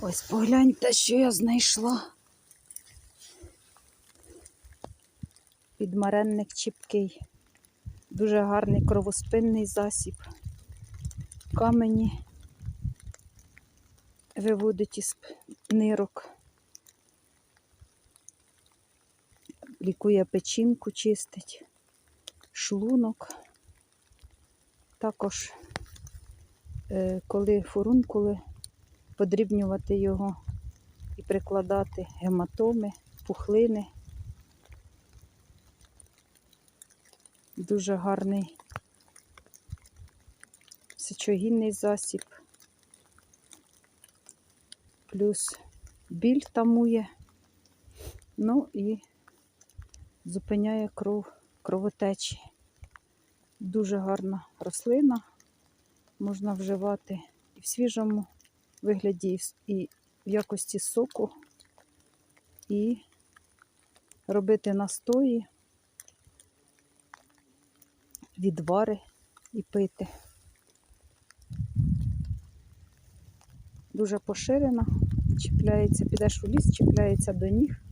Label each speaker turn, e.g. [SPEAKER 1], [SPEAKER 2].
[SPEAKER 1] Ось погляньте, що я знайшла. Підмаренник чіпкий. Дуже гарний кровоспинний засіб. Камені виводить із нирок. Лікує печінку, чистить, шлунок. Також, е, коли фурункули, подрібнювати його і прикладати гематоми, пухлини. Дуже гарний сечогінний засіб. Плюс біль тамує, ну і зупиняє кров, кровотечі. Дуже гарна рослина. Можна вживати і в свіжому вигляді, і в якості соку, і робити настої, відвари і пити. Дуже поширена, чіпляється, підеш у ліс, чіпляється до ніг.